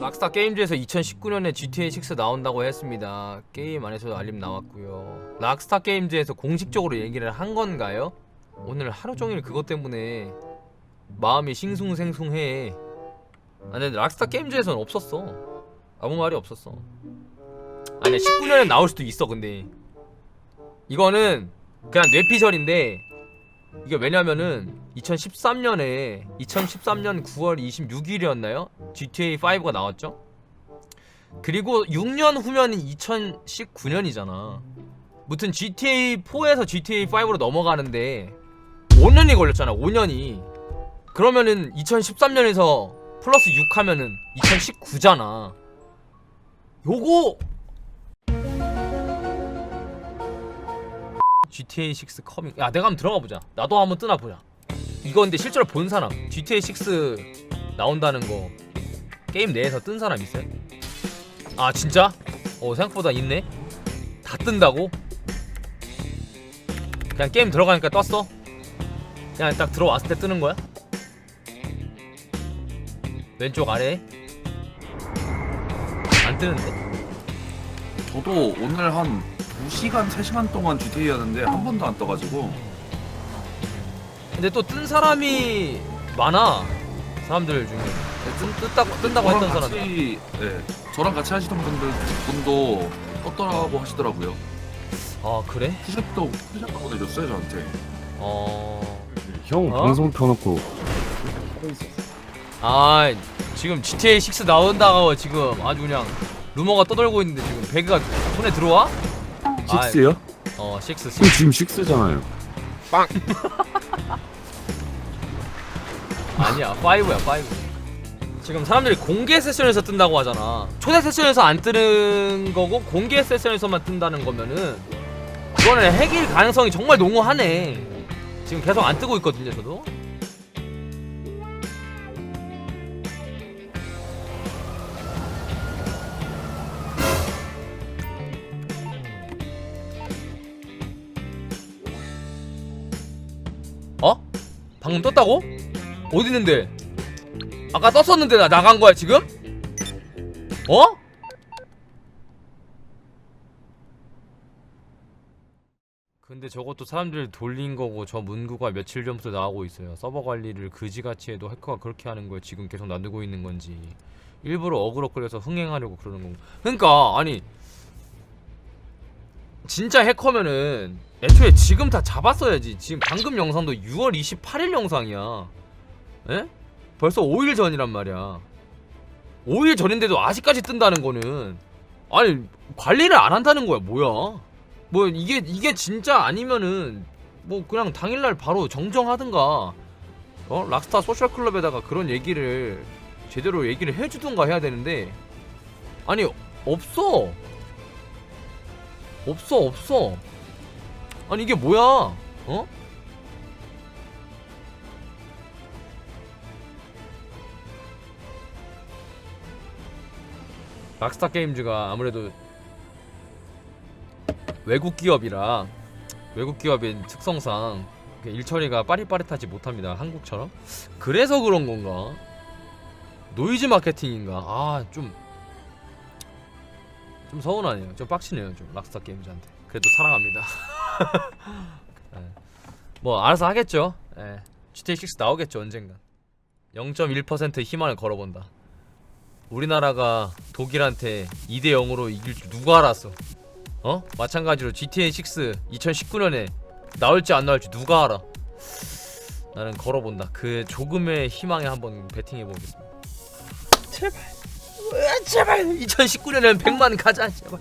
락스타 게임즈에서 2019년에 GTA 6 나온다고 했습니다. 게임 안에서도 알림 나왔고요. 락스타 게임즈에서 공식적으로 얘기를 한 건가요? 오늘 하루 종일 그것 때문에 마음이 싱숭생숭해. 아니 락스타 게임즈에서는 없었어. 아무 말이 없었어. 아니 19년에 나올 수도 있어 근데 이거는 그냥 뇌피셜인데 이게 왜냐면은 2013년에 2013년 9월 26일이었나요? GTA 5가 나왔죠? 그리고 6년 후면은 2019년이잖아. 무튼 GTA 4에서 GTA 5로 넘어가는데 5년이 걸렸잖아. 5년이. 그러면은 2013년에서 플러스 6 하면은 2019잖아. 요거 GTA 6 커밍. 야, 내가 한번 들어가 보자. 나도 한번 뜨나 보자. 이거 근데 실제로 본 사람, GTA 6 나온다는 거 게임 내에서 뜬 사람 있어요? 아, 진짜? 어, 생각보다 있네. 다 뜬다고? 그냥 게임 들어가니까 떴어? 그냥 딱 들어왔을 때 뜨는 거야? 왼쪽 아래? 안 뜨는데? 저도 오늘 한 2시간, 3시간 동안 GTA 하는데 한 번도 안 떠가지고 근데 또 뜬 사람이 많아 사람들 중에 뜬, 뜬다고, 뜬다고 했던 사람 같이 예, 저랑 같이 하시던 분들 분도 떴더라고 하시더라고요. 아 그래? 푸샷도 푸샷도 보내줬어요 저한테. 어... 형 어? 방송 켜놓고 아 지금 GTA 6 나온다고 지금 아주 그냥 루머가 떠돌고 있는데 지금 배그가 손에 들어와? 식스요? 어 6, 6형 지금 식스잖아요. 아니야 5야 5 지금 사람들이 공개 세션에서 뜬다고 하잖아 초대 세션에서 안 뜨는 거고 공개 세션에서만 뜬다는 거면은 그거는 핵일 가능성이 정말 농후하네 지금 계속 안 뜨고 있거든요 저도 어? 방금 떴다고? 어디 있는데? 아까 떴었는데 나 나간 거야 지금? 어? 근데 저것도 사람들 돌린 거고 저 문구가 며칠 전부터 나오고 있어요. 서버 관리를 그지같이 해도 해커가 그렇게 하는 걸 지금 계속 놔두고 있는 건지 일부러 어그로 끌려서 흥행하려고 그러는 건가? 그러니까 아니 진짜 해커면은 애초에 지금 다 잡았어야지. 지금 방금 영상도 6월 28일 영상이야. 에? 벌써 5일 전이란 말이야. 5일 전인데도 아직까지 뜬다는 거는 아니 관리를 안 한다는 거야 뭐야? 뭐 이게 이게 진짜 아니면은 뭐 그냥 당일날 바로 정정하든가 어 락스타 소셜 클럽에다가 그런 얘기를 제대로 얘기를 해주든가 해야 되는데 아니 없어 없어 없어 아니 이게 뭐야 어? 락스타 게임즈가 아무래도 외국 기업이라 외국 기업인 특성상 그 일처리가 빠릿빠릿하지 못합니다 한국처럼. 그래서 그런 건가? 노이즈 마케팅인가? 아 좀 좀 서운하네요. 좀 빡치네요 좀 락스타 게임즈한테. 그래도 사랑합니다. 예. 뭐 알아서 하겠죠? 예. GTA 6 나오겠죠 언젠가 0.1% 희망을 걸어본다 우리나라가 독일한테 2대 0으로 이길 줄 누가 알았어? 어? 마찬가지로 GTA 6 2019년에 나올지 안 나올지 누가 알아? 나는 걸어본다. 그 조금의 희망에 한번 베팅해 보겠습니다. 제발, 제발 2019년에는 100만 가자 제발.